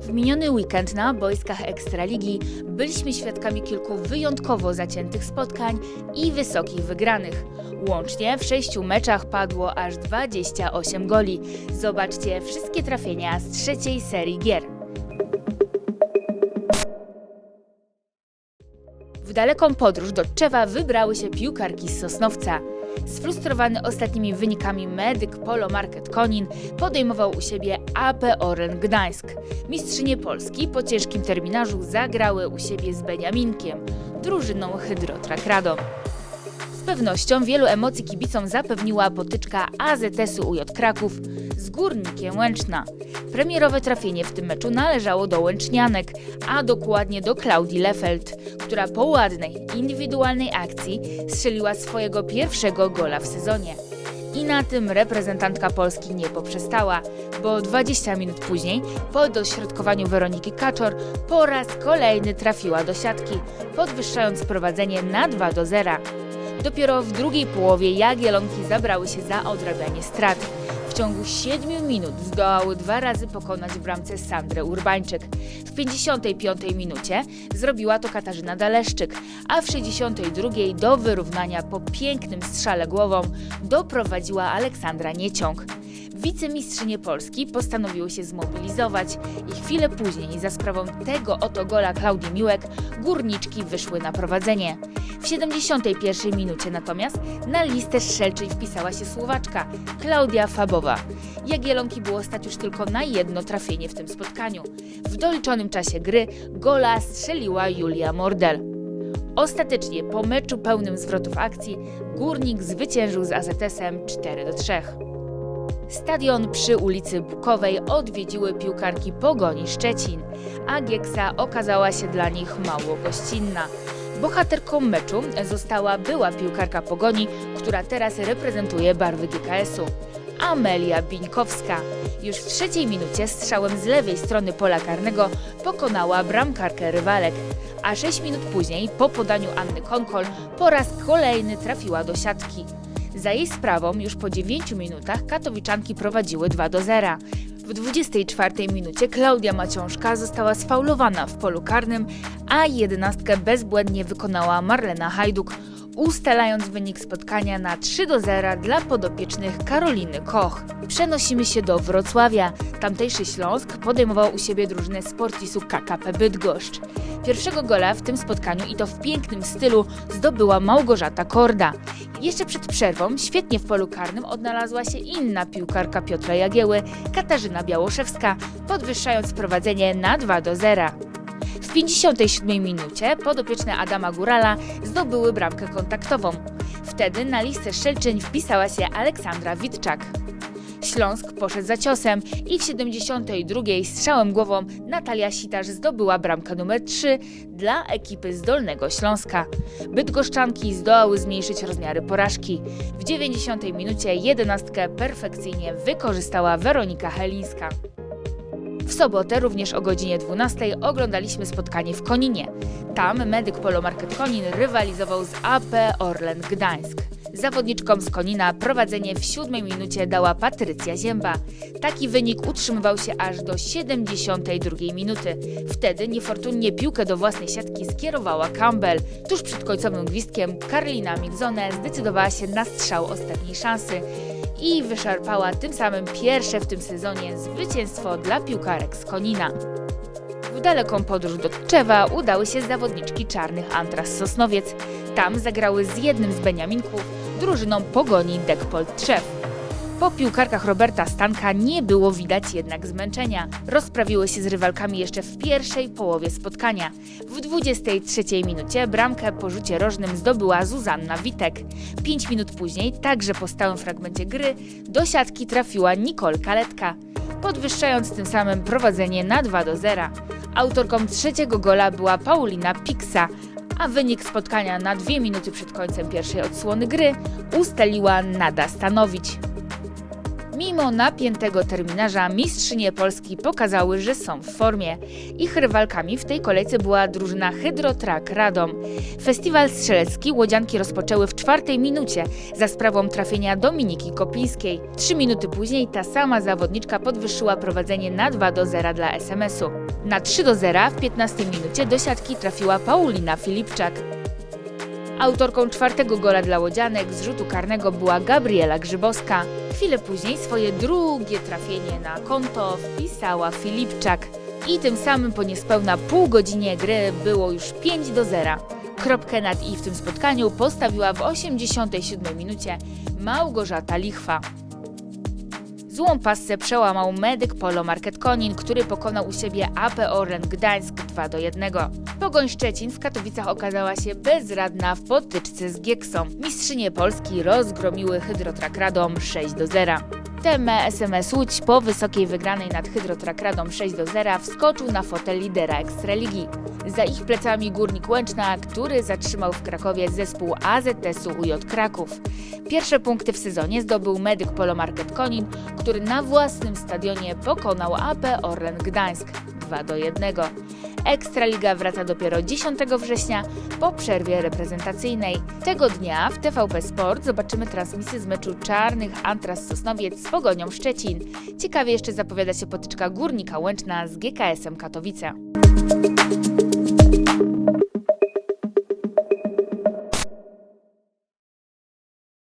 W miniony weekend na boiskach Ekstraligi byliśmy świadkami kilku wyjątkowo zaciętych spotkań i wysokich wygranych. Łącznie w sześciu meczach padło aż 28 goli. Zobaczcie wszystkie trafienia z trzeciej serii gier. W daleką podróż do Tczewa wybrały się piłkarki z Sosnowca. Sfrustrowany ostatnimi wynikami medyk Polo Market Konin podejmował u siebie AP Oren Gdańsk. Mistrzynie Polski po ciężkim terminarzu zagrały u siebie z Beniaminkiem, drużyną Hydrotrak Radom. Z pewnością wielu emocji kibicom zapewniła potyczka AZS-u UJ Kraków z Górnikiem Łęczna. Premierowe trafienie w tym meczu należało do Łęcznianek, a dokładnie do Klaudii Lefeld, która po ładnej, indywidualnej akcji strzeliła swojego pierwszego gola w sezonie. I na tym reprezentantka Polski nie poprzestała, bo 20 minut później, po dośrodkowaniu Weroniki Kaczor, po raz kolejny trafiła do siatki, podwyższając prowadzenie na 2 do 0. Dopiero w drugiej połowie Jagielonki zabrały się za odrabianie strat. Ciągu 7 minut zdołały dwa razy pokonać w bramce Sandrę Urbańczyk. W 55 minucie zrobiła to Katarzyna Daleszczyk, a w 62 do wyrównania po pięknym strzale głową doprowadziła Aleksandra Nieciąg. Wicemistrzynie Polski postanowiły się zmobilizować i chwilę później za sprawą tego oto gola Klaudii Miłek górniczki wyszły na prowadzenie. W 71 minucie natomiast na listę strzelczej wpisała się Słowaczka Klaudia Fabowa. Jagielonki było stać już tylko na jedno trafienie w tym spotkaniu. W doliczonym czasie gry gola strzeliła Julia Mordel. Ostatecznie po meczu pełnym zwrotów akcji Górnik zwyciężył z AZS-em 4 do 3. Stadion przy ulicy Bukowej odwiedziły piłkarki Pogoni Szczecin, a Gieksa okazała się dla nich mało gościnna. Bohaterką meczu została była piłkarka Pogoni, która teraz reprezentuje barwy GKS-u. Amelia Bińkowska. Już w trzeciej minucie strzałem z lewej strony pola karnego pokonała bramkarkę rywalek, a 6 minut później po podaniu Anny Konkol po raz kolejny trafiła do siatki. Za jej sprawą już po 9 minutach katowiczanki prowadziły 2 do 0. W 24 minucie Klaudia Maciążka została sfaulowana w polu karnym, a jedenastkę bezbłędnie wykonała Marlena Hajduk, ustalając wynik spotkania na 3 do 0 dla podopiecznych Karoliny Koch. Przenosimy się do Wrocławia. Tamtejszy Śląsk podejmował u siebie drużynę Sportisu KKP Bydgoszcz. Pierwszego gola w tym spotkaniu i to w pięknym stylu zdobyła Małgorzata Korda. Jeszcze przed przerwą świetnie w polu karnym odnalazła się inna piłkarka Piotra Jagieły, Katarzyna Białoszewska, podwyższając prowadzenie na 2 do 0. W 57 minucie podopieczne Adama Górala zdobyły bramkę kontaktową. Wtedy na listę strzelczyń wpisała się Aleksandra Witczak. Śląsk poszedł za ciosem i w 72 strzałem głową Natalia Sitarz zdobyła bramkę numer 3 dla ekipy z Dolnego Śląska. Bydgoszczanki zdołały zmniejszyć rozmiary porażki. W 90 minucie jedenastkę perfekcyjnie wykorzystała Weronika Helińska. W sobotę, również o godzinie 12, oglądaliśmy spotkanie w Koninie. Tam medyk Polo Market Konin rywalizował z AP Orlen Gdańsk. Zawodniczkom z Konina prowadzenie w siódmej minucie dała Patrycja Zięba. Taki wynik utrzymywał się aż do 72 minuty. Wtedy niefortunnie piłkę do własnej siatki skierowała Campbell. Tuż przed końcowym gwizdkiem Karolina Midzone zdecydowała się na strzał ostatniej szansy i wyszarpała tym samym pierwsze w tym sezonie zwycięstwo dla piłkarek z Konina. W daleką podróż do Tczewa udały się zawodniczki czarnych Antras Sosnowiec. Tam zagrały z jednym z Beniaminków, drużyną Pogoni Dekpol Trzew. Po piłkarkach Roberta Stanka nie było widać jednak zmęczenia. Rozprawiły się z rywalkami jeszcze w pierwszej połowie spotkania. W 23 minucie bramkę po rzucie rożnym zdobyła Zuzanna Witek. Pięć minut później, także po stałym fragmencie gry, do siatki trafiła Nicole Kaletka, podwyższając tym samym prowadzenie na 2 do 0. Autorką trzeciego gola była Paulina Piksa, a wynik spotkania na dwie minuty przed końcem pierwszej odsłony gry ustaliła Nada Stanowicz. Mimo napiętego terminarza mistrzynie Polski pokazały, że są w formie. Ich rywalkami w tej kolejce była drużyna Hydrotrak Radom. Festiwal strzelecki łodzianki rozpoczęły w czwartej minucie za sprawą trafienia Dominiki Kopińskiej. Trzy minuty później ta sama zawodniczka podwyższyła prowadzenie na 2 do 0 dla SMS-u. Na 3 do 0 w 15 minucie do siatki trafiła Paulina Filipczak. Autorką czwartego gola dla Łodzianek z rzutu karnego była Gabriela Grzybowska. Chwilę później swoje drugie trafienie na konto wpisała Filipczak. I tym samym po niespełna pół godzinie gry było już 5 do 0. Kropkę nad i w tym spotkaniu postawiła w 87 minucie Małgorzata Lichwa. Złą pasę przełamał medyk Polo Market Konin, który pokonał u siebie AP Orlen Gdańsk 2 do 1. Pogoń Szczecin w Katowicach okazała się bezradna w potyczce z Gieksą. Mistrzynie Polski rozgromiły Hydrotrak Radom 6 do 0. Temę SMS Łódź po wysokiej wygranej nad Hydrotrak Radom 6 do 0 wskoczył na fotel lidera Ekstraligi. Za ich plecami Górnik Łęczna, który zatrzymał w Krakowie zespół AZS-u UJ Kraków. Pierwsze punkty w sezonie zdobył medyk Polo Market Konin, który na własnym stadionie pokonał AP Orlen Gdańsk 2 do 1. Ekstraliga wraca dopiero 10 września po przerwie reprezentacyjnej. Tego dnia w TVP Sport zobaczymy transmisję z meczu Czarnych Antras Sosnowiec z Pogonią Szczecin. Ciekawie jeszcze zapowiada się potyczka Górnika Łęczna z GKS-em Katowice.